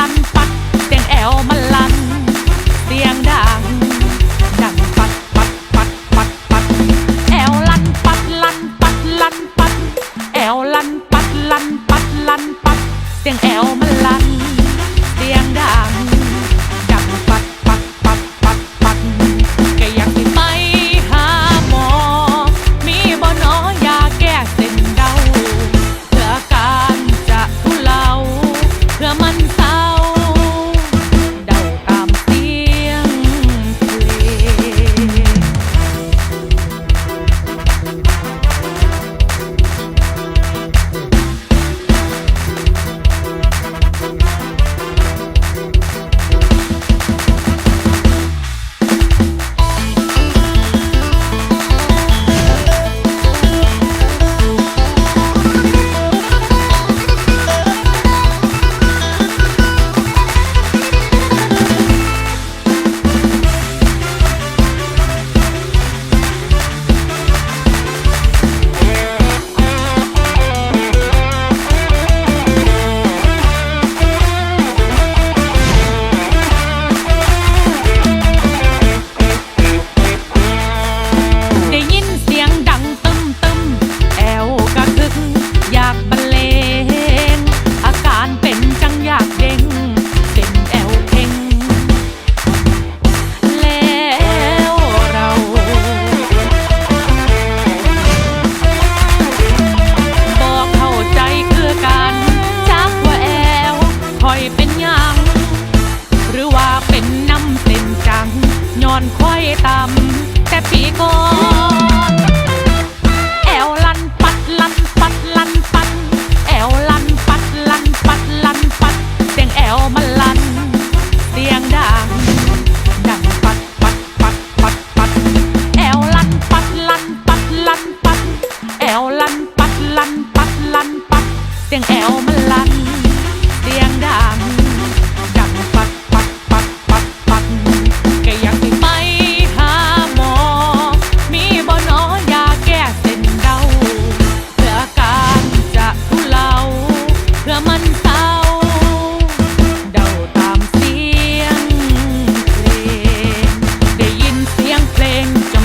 la ปีก่อนแอวลันปัดลันปัดลันปัดแอวลันปัดลันปัดลันปัด เสียงแอวมันลัน เสียงดังดังปัดปัดปัดปัดปัดแอวลันปัดลันปัดลันปัดแอวลันปัดลันปัดลันปัด เสียงแอวมันลัน เสียงดัง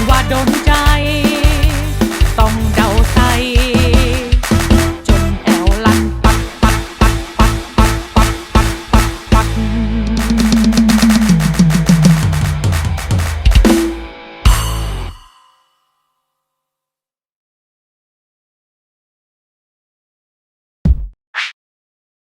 why don't you die?